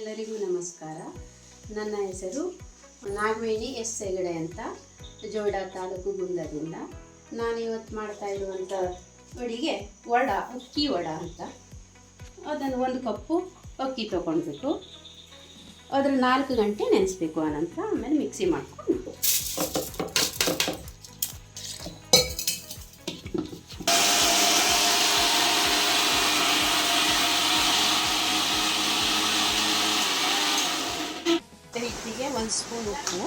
ಎಲ್ಲರಿಗೂ ನಮಸ್ಕಾರ. ನನ್ನ ಹೆಸರು ನಾಗವೇಣಿ ಎಸ್ ಹೆಗಡೆ ಅಂತ ಜೋಡ ತಾಲೂಕು ಗುಂದದಿಂದ ನಾನು ಇವತ್ತು ಮಾಡ್ತಾ ಇರುವಂಥ ಅಡಿಗೆ ವಡ, ಅಕ್ಕಿ ವಡ ಅಂತ. ಅದನ್ನು ಒಂದು ಕಪ್ಪು ಅಕ್ಕಿ ತೊಗೊಂಡ್ಬಿಟ್ಟು ಅದ್ರ ನಾಲ್ಕು ಗಂಟೆ ನೆನೆಸ್ಬೇಕು, ಆನಂತರ ಆಮೇಲೆ ಮಿಕ್ಸಿ ಮಾಡ್ಕೊಂಡು. ಒಂದು ಸ್ಪೂನ್ ಉಪ್ಪು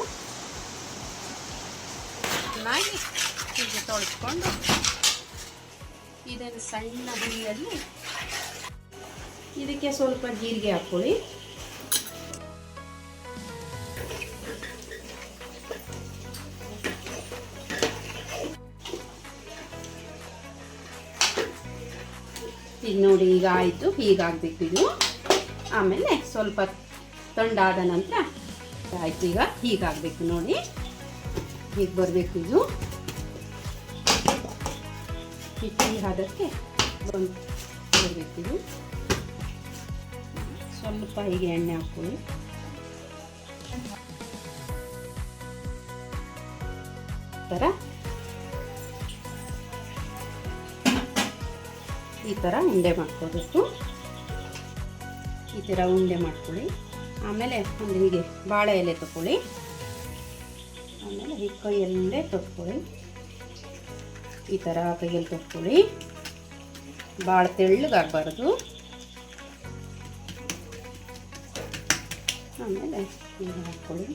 ಚೆನ್ನಾಗಿ ಹೀಗೆ ತೊಳೆಸ್ಕೊಂಡು ಇದನ್ನು ಸಣ್ಣ ಹುಳಿಯಲ್ಲಿ ಇದಕ್ಕೆ ಸ್ವಲ್ಪ ಜೀರಿಗೆ ಹಾಕ್ಕೊಳ್ಳಿ. ಇದು ನೋಡಿ ಈಗ ಆಯಿತು ಹೀಗಾಗಬೇಕು ಇದು ಆಮೇಲೆ ಸ್ವಲ್ಪ ತಂಡಾದ ನಂತರ ಆಯ್ತು ಈಗ ಹೀಗಾಗಬೇಕು ನೋಡಿ. ಹೀಗೆ ಬರಬೇಕು ಇದು. ಆದಕ್ಕೆ ಬಂದು ಬರಬೇಕು ಇದು. ಸ್ವಲ್ಪ ಹೀಗೆ ಎಣ್ಣೆ ಹಾಕ್ಕೊಳ್ಳಿ. ಥರ ಈ ಥರ ಉಂಡೆ ಮಾಡ್ಕೋಬೇಕು ಈ ಥರ ಉಂಡೆ ಮಾಡ್ಕೊಳ್ಳಿ. ಆಮೇಲೆ ಒಂದು ಹೀಗೆ ಬಾಳೆ ಎಲೆ ತಗೊಳ್ಳಿ ಆಮೇಲೆ ಈ ಕೈಯಲ್ಲೇ ತೊಟ್ಕೊಳ್ಳಿ. ಈ ಥರ ಕೈಯಲ್ಲಿ ತೊಟ್ಕೊಳ್ಳಿ. ಭಾಳ ತೆಳ್ಳಗಾಗಬಾರ್ದು. ಆಮೇಲೆ ಹಾಕ್ಕೊಳ್ಳಿ.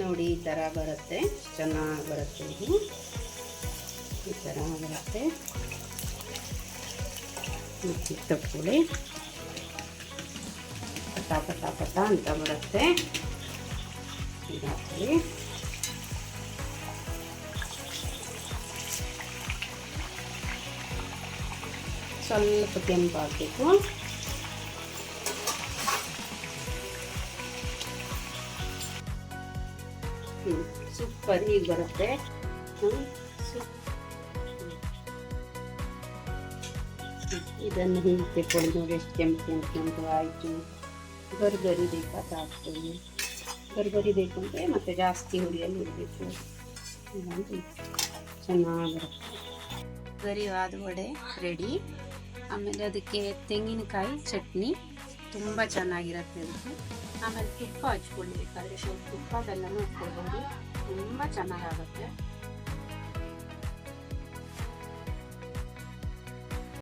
ನೋಡಿ ಈ ಥರ ಬರುತ್ತೆ. ಚೆನ್ನಾಗಿ ಬರುತ್ತೆ ಈ ಥರ ಬರುತ್ತೆ. ಮಿಕ್ಸಿ ತಗೊಳ್ಳಿ ಪಟ ಪಟ ಪಟ ಅಂತ ಬರುತ್ತೆ ಇದು ಹಾಕೊಳ್ಳಿ ಸ್ವಲ್ಪ ಕೆಂಪಾಗಬೇಕು ಹ್ಞೂ ಸೂಪರ್ ಹೀಗೆ ಬರುತ್ತೆ ಹ್ಞೂ ಇದನ್ನು ಹೀಗೆ ತಿಳ್ಕೊಂಡು ನೋಡಿ ಎಷ್ಟು ಕೆಂಪು ಕೆಂಪು ಕೆಂಪು ಆಯಿತು. ಗರ್ಗರಿ ಬೇಕಾದ ಹಾಕ್ತೀವಿ ಬೇಕು ಅಂದರೆ ಮತ್ತೆ ಜಾಸ್ತಿ ಹುರಿಯಲ್ಲಿ ಇಡಬೇಕು ಚೆನ್ನಾಗಿರುತ್ತೆ. ಗರಿ ಆದ ವಡೆ ರೆಡಿ ಆಮೇಲೆ ಅದಕ್ಕೆ ತೆಂಗಿನಕಾಯಿ ಚಟ್ನಿ ತುಂಬ ಚೆನ್ನಾಗಿರುತ್ತೆ ಅದಕ್ಕೆ ಆಮೇಲೆ ತುಪ್ಪ ಹಚ್ಕೊಳ್ಬೇಕಾದ್ರೆ ಸ್ವಲ್ಪ ತುಪ್ಪ ಬೆಲ್ಲನೂ ಹಚ್ಕೊಳ್ಬೋದು ತುಂಬ ಚೆನ್ನಾಗಾಗುತ್ತೆ.